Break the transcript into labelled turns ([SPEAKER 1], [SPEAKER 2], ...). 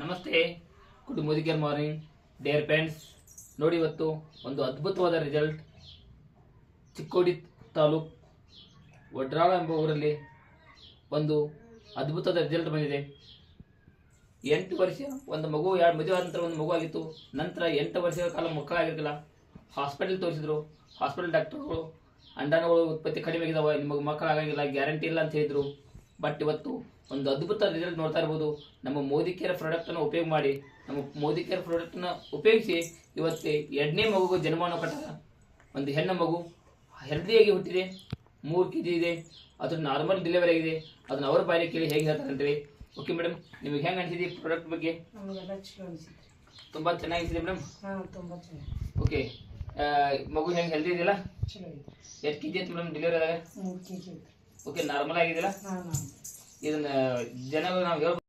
[SPEAKER 1] ನಮಸ್ತೆ. ಗುಡ್ ಮುದಿಕೇರ್ morning dear friends ನೋಡಿ ಇವತ್ತು ಒಂದು ಅದ್ಭುತವಾದ ರಿಸಲ್ಟ್ ಚಿಕ್ಕೋಡಿ ತಾಲೂಕ್ ವಡ್ರಾಳ ಎಂಬ ಊರಲ್ಲಿ ಒಂದು ಅದ್ಭುತವಾದ ರಿಸಲ್ಟ್ ಬಂದಿದೆ. ಎಂಟು ವರ್ಷ ಒಂದು ಮಗು, ಎರಡು ಮದುವೆ ಆದ ನಂತರ ಒಂದು ಮಗು ಆಗಿತ್ತು. ನಂತರ ಎಂಟು ವರ್ಷಗಳ ಕಾಲ ಮಕ್ಕಳಾಗಿರ್ಲಿಲ್ಲ. ಹಾಸ್ಪಿಟಲ್ ತೋರಿಸಿದ್ರು. ಹಾಸ್ಪಿಟಲ್ ಡಾಕ್ಟರ್ಗಳು ಅಂಡಾಣುಗಳು ಉತ್ಪತ್ತಿ ಕಡಿಮೆ ಆಗಿದಾವೆ, ನಿಮಗೆ ಮಕ್ಕಳಾಗಂಗಿಲ್ಲ ಗ್ಯಾರಂಟಿ ಇಲ್ಲ ಅಂತ ಹೇಳಿದ್ರು. ಬಟ್ ಇವತ್ತು ಒಂದು ಅದ್ಭುತ ರಿಸಲ್ಟ್ ನೋಡ್ತಾ ಇರ್ಬೋದು. ನಮ್ಮ ಮೋದಿ ಕೇರ್ ಪ್ರಾಡಕ್ಟನ್ನು ಉಪಯೋಗ ಮಾಡಿ ನಮ್ಮ ಮೋದಿ ಕೇರ್ ಪ್ರಾಡಕ್ಟನ್ನು ಉಪಯೋಗಿಸಿ ಇವತ್ತು ಎರಡನೇ ಮಗುಗೂ ಜನ್ಮವನ್ನು ಕೊಟ್ಟಾಗ ಒಂದು ಹೆಣ್ಣು ಮಗು ಹೆಲ್ದಿಯಾಗಿ ಹುಟ್ಟಿದೆ ಮೂರು ಕೆ ಜಿ ಇದೆ ಅದು ನಾರ್ಮಲ್ ಡೆಲಿವರಿ ಆಗಿದೆ ಅದನ್ನ ಅವ್ರ ಬಾಯಲ್ಲಿ ಕೇಳಿ ಹೇಗೆ ಹೇಳ್ತಾರೆ ಅಂತೇಳಿ. ಓಕೆ ಮೇಡಮ್ ನಿಮಗೆ ಹೆಂಗೆ ಅನಿಸಿದೆ ಪ್ರಾಡಕ್ಟ್ ಬಗ್ಗೆ? ತುಂಬ ಚೆನ್ನಾಗಿದೆ ಮೇಡಮ್
[SPEAKER 2] ಹಾಂ ತುಂಬ ಚೆನ್ನಾಗಿ
[SPEAKER 1] ಓಕೆ ಮಗು ಹೆಂಗೆ ಹೆಲ್ದಿ ಇದೆಯಲ್ಲ? ಎಷ್ಟು ಕೆ ಜಿ ಆಯ್ತು ಮೇಡಮ್ ಡೆಲಿವರಿ ಆದಾಗ
[SPEAKER 2] ಮೂರು ಕೆ ಜಿ ಐತ್ರಿ
[SPEAKER 1] ಓಕೆ ನಾರ್ಮಲ್ ಆಗಿದೆಯಲ್ಲ? ಇದನ್ನ ಜನ ನಾವು ಹೇಳ್ಬೋದು